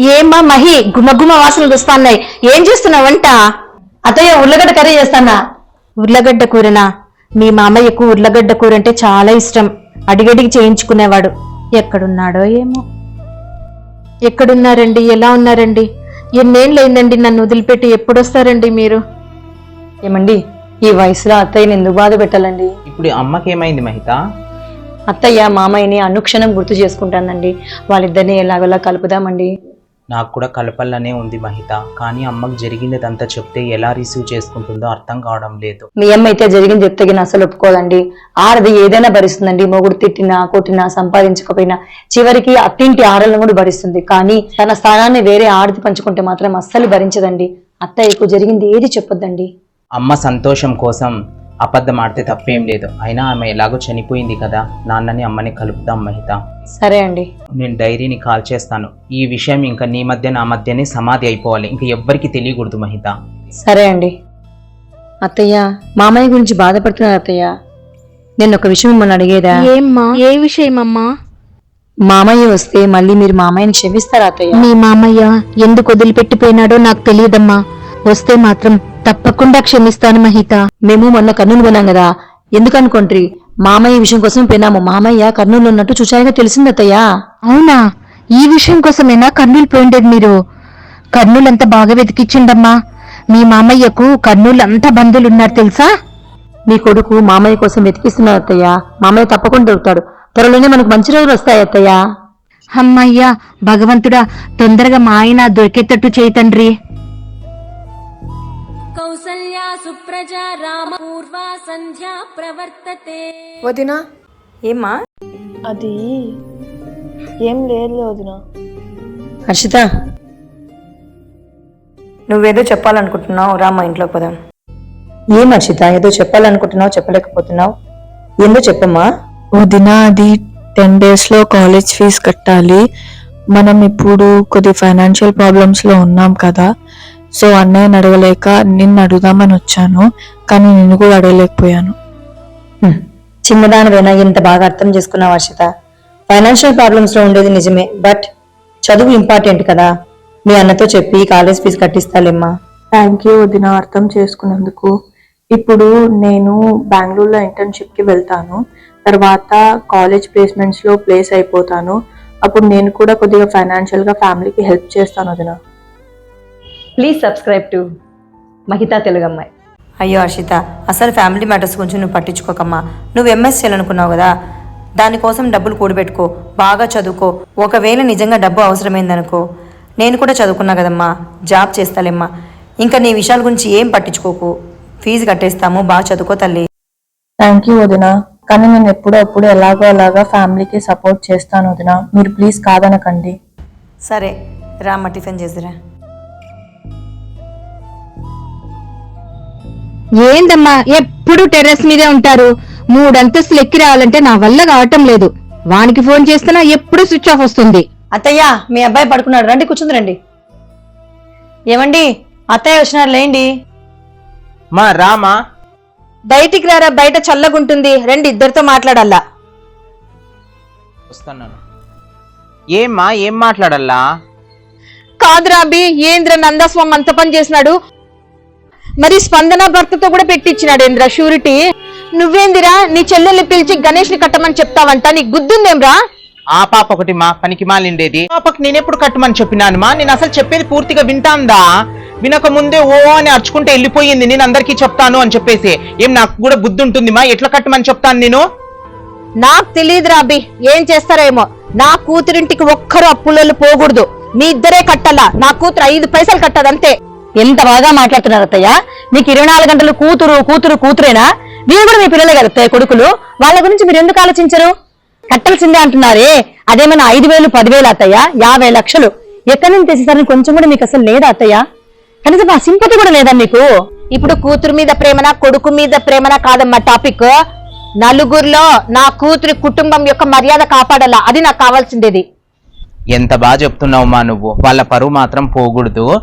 ఏమ్మా మహి గుమగుమ వాసనలు వస్తున్నాయి ఏం చేస్తున్నావు వంట? అత్తయ్య ఉర్లగడ్డ కర్రీ చేస్తానా ఉర్లగడ్డ కూరనా? మీ మామయ్యకు ఉర్లగడ్డ కూర అంటే చాలా ఇష్టం. అడిగడిగి చేయించుకునేవాడు. ఎక్కడున్నాడో ఏమో. ఎక్కడున్నారండి? ఎలా ఉన్నారండి? ఎన్నేళ్ళయిందండి నన్ను వదిలిపెట్టి? ఎప్పుడొస్తారండి మీరు? ఏమండి ఈ వయసులో అత్తయ్యని ఎందుకు బాధ పెట్టాలండి? ఇప్పుడు అమ్మకేమైంది మహిత? అత్తయ్య మామయ్యని అనుక్షణం గుర్తు చేసుకుంటానండి. వాళ్ళిద్దరిని ఎలాగోలా కలుపుదామండి. నాకు కూడా కలపల్లనే ఉంది మహిత. కానీ అమ్మకు జరిగినదంతా చెప్తే ఎలా రిసీవ్ చేసుకుంటుందో అర్థం కావడం లేదు. మీ అమ్మ అయితే జరిగింది చెప్తే అసలు ఒప్పుకోదండి. ఆడది ఏదైనా భరిస్తుందండి. మొగుడు తిట్టినా కొట్టినా సంపాదించకపోయినా చివరికి అత్తింటి ఆడలను కూడా భరిస్తుంది. కానీ తన స్థానాన్ని వేరే ఆడది పంచుకుంటే మాత్రం అస్సలు భరించదండి. అత్తయ్యకు జరిగింది ఏది చెప్పొద్దండి? అమ్మ సంతోషం కోసం అబద్ధం ఆడితే తప్పేం లేదు. అయినా ఆమె ఎలాగో చనిపోయింది కదా నాన్నని అమ్మని కలుపుదాం మహిత. సరే అండి. నేను డైరీని కాల్ చేస్తాను. ఈ విషయం ఇంకా నీ మధ్య నా మధ్యనే సమాధి అయిపోవాలి. ఇంకా ఎవ్వరికి తెలియకూడదు మహిత. సరే అండి. అత్తయ్య మామయ్య గురించి బాధపడుతున్నారు అత్తయ్య. నేను ఒక విషయం మిమ్మల్ని అడిగేదా? ఏమ్మా? ఏ విషయమమ్మా? మామయ్య వస్తే మళ్ళీ మీరు మామయ్యని క్షమిస్తారా అత్తయ్య? మీ మామయ్య ఎందుకు వదిలిపెట్టిపోయినాడో నాకు తెలియదమ్మా. వస్తే మాత్రం తప్పకుండా క్షమిస్తాను మహిత. మేము మొన్న కర్నూలు పోయినాం కదా. ఎందుకు అనుకోంట్రి మామయ్య విషయం కోసం పోయినాము. మామయ్య కర్నూలు ఉన్నట్టు చూచాయిగా తెలిసింది అత్తయ్య. అవునా? ఈ విషయం కోసమేనా కర్నూలు పోయిండేది మీరు? కర్నూలు అంతా బాగా వెతికిచ్చిండమ్మా. మీ మామయ్యకు కర్నూలు అంతా బంధువులు ఉన్నారు తెలుసా? మీ కొడుకు మామయ్య కోసం వెతికిస్తున్నారు అత్తయ్య. మామయ్య తప్పకుండా దొరుకుతాడు. త్వరలోనే మనకు మంచి రోజులు వస్తాయి అత్తయ్య. అమ్మయ్యా భగవంతుడా తొందరగా మా ఆయన దొరికేటట్టు చేయి తండ్రి. సుప్రజా రామ పూర్వా సంధ్యా ప్రవర్తతే వదినా? ఏమ్మా? అది ఏం లేదు వదినా. హర్షిత నువ్వేదో చెప్పాలనుకుంటున్నావు రా మా ఇంట్లోకి పోదాం. ఏం హర్షిత ఏదో చెప్పాలనుకుంటున్నావు చెప్పలేకపోతున్నావు? ఏందో చెప్పమ్మా? వదినా అది టెన్ డేస్లో కాలేజ్ ఫీజు కట్టాలి. మనం ఇప్పుడు కొద్ది ఫైనాన్షియల్ ప్రాబ్లమ్స్లో ఉన్నాం కదా. సో అన్నయ్యని అడగలేక నిన్ను అడుగుదామని వచ్చాను కానీ నిన్ను కూడా అడగలేకపోయాను. చిన్నదానివైనా ఇంత బాగా అర్థం చేసుకున్నావు హర్షిత ఫైనాన్షియల్ ప్రాబ్లమ్స్లో ఉండేది నిజమే బట్ చదువు ఇంపార్టెంట్ కదా. మీ అన్నతో చెప్పి కాలేజ్ ఫీజు కట్టిస్తాలేమ్మా. థ్యాంక్ యూ వదిన. అర్థం చేసుకున్నందుకు. ఇప్పుడు నేను బెంగళూరులో ఇంటర్న్షిప్కి వెళ్తాను తర్వాత కాలేజ్ ప్లేస్మెంట్స్లో ప్లేస్ అయిపోతాను. అప్పుడు నేను కూడా కొద్దిగా ఫైనాన్షియల్గా ఫ్యామిలీకి హెల్ప్ చేస్తాను వదిన. Please subscribe to Mahitha Telugu అమ్మాయి అయ్యో హర్షిత అసలు ఫ్యామిలీ మ్యాటర్స్ గురించి నువ్వు పట్టించుకోకమ్మా. నువ్వు ఎంఎస్ చేయాలనుకున్నావు కదా. దానికోసం డబ్బులు కూడబెట్టుకో బాగా చదువుకో. ఒకవేళ నిజంగా డబ్బు అవసరమైందనుకో. నేను కూడా చదువుకున్నా కదమ్మా. జాబ్ చేస్తాలేమ్మా. ఇంకా నీ విషయాల గురించి ఏం పట్టించుకోకు. ఫీజు కట్టేస్తాము బాగా చదువుకో తల్లి. థ్యాంక్ యూ వదిన. కానీ నేను ఎప్పుడో అప్పుడు ఎలాగో అలాగా ఫ్యామిలీకి సపోర్ట్ చేస్తాను వదిన. మీరు ప్లీజ్ కాదనకండి. సరే రామ్మ టిఫిన్ చేసిరా. ఏందమ్మా? ఎప్పుడు టెర్రస్ మీదే ఉంటారు? మూడంతస్తులు ఎక్కి రావాలంటే నా వల్ల కావటం లేదు. వానికి ఫోన్ చేస్తున్నా ఎప్పుడు స్విచ్ ఆఫ్ వస్తుంది. అత్తయ్య మీ అబ్బాయి పడుకున్నాడు. రండి కూర్చుంది రండి. ఏమండి అత్తయ్య వచ్చినారు లేండి మా రామా? బయటికి రారా బయట చల్లగుంటుంది. రండి ఇద్దరితో మాట్లాడాలా వస్తున్నాను ఏమ్మా ఏం మాట్లాడల్లా? కాదురాబి ఏంద్ర నందస్వామి అంత పని చేసినాడు? మరి స్పందన భర్తతో కూడా పెట్టించినాడు ఏంద్ర షూరిటీ. నువ్వేందిరా నీ చెల్లెల్ని పిలిచి గణేష్ని కట్టమని చెప్తావంట నీకు గుద్దుందేమ్రా ఆ పాప ఒకటి మా పనికి మాలిండేది పాపకి నేను ఎప్పుడు కట్టమని చెప్పినాను మా? నేను అసలు చెప్పేది పూర్తిగా వింటాందా? వినక ముందే ఓ అని అరుచుకుంటే వెళ్ళిపోయింది నేను అందరికీ చెప్తాను అని చెప్పేసి. ఏం నాకు కూడా బుద్ధి ఉంటుంది మా? ఎట్లా కట్టమని చెప్తాను నేను? నాకు తెలియదు రాబి ఏం చేస్తారేమో నా కూతురింటికి ఒక్కరు అప్పులలో పోకూడదు. మీ ఇద్దరే కట్టాలా? నా కూతురు ఐదు పైసలు కట్టదంతే. ఎంత బాగా మాట్లాడుతున్నారు అత్తయ్య? మీకు ఇరవై నాలుగు గంటలు కూతురు కూతురు కూతురేనా? వీరు కూడా మీ పిల్లలే కదా కొడుకులు? వాళ్ళ గురించి మీరు ఎందుకు ఆలోచించరు? కట్టాల్సిందే అంటున్నారే. అదేమైనా ఐదు వేలు పదివేలు అత్తయ్య? యాభై లక్షలు. ఎక్కడి నుంచి తెచ్చేసారని కొంచెం కూడా మీకు అసలు లేదా అత్తయ్య? కనీసం ఆ సింపతి కూడా లేదా మీకు? ఇప్పుడు కూతురు మీద ప్రేమనా కొడుకు మీద ప్రేమనా కాదమ్మా టాపిక్. నలుగురిలో నా కూతురి కుటుంబం యొక్క మర్యాద కాపాడాలా? అది నాకు కావాల్సిండేది. ఎంత బాగా చెప్తున్నావు మా నువ్వు. వాళ్ళ పరువు మాత్రం పోకూడదు.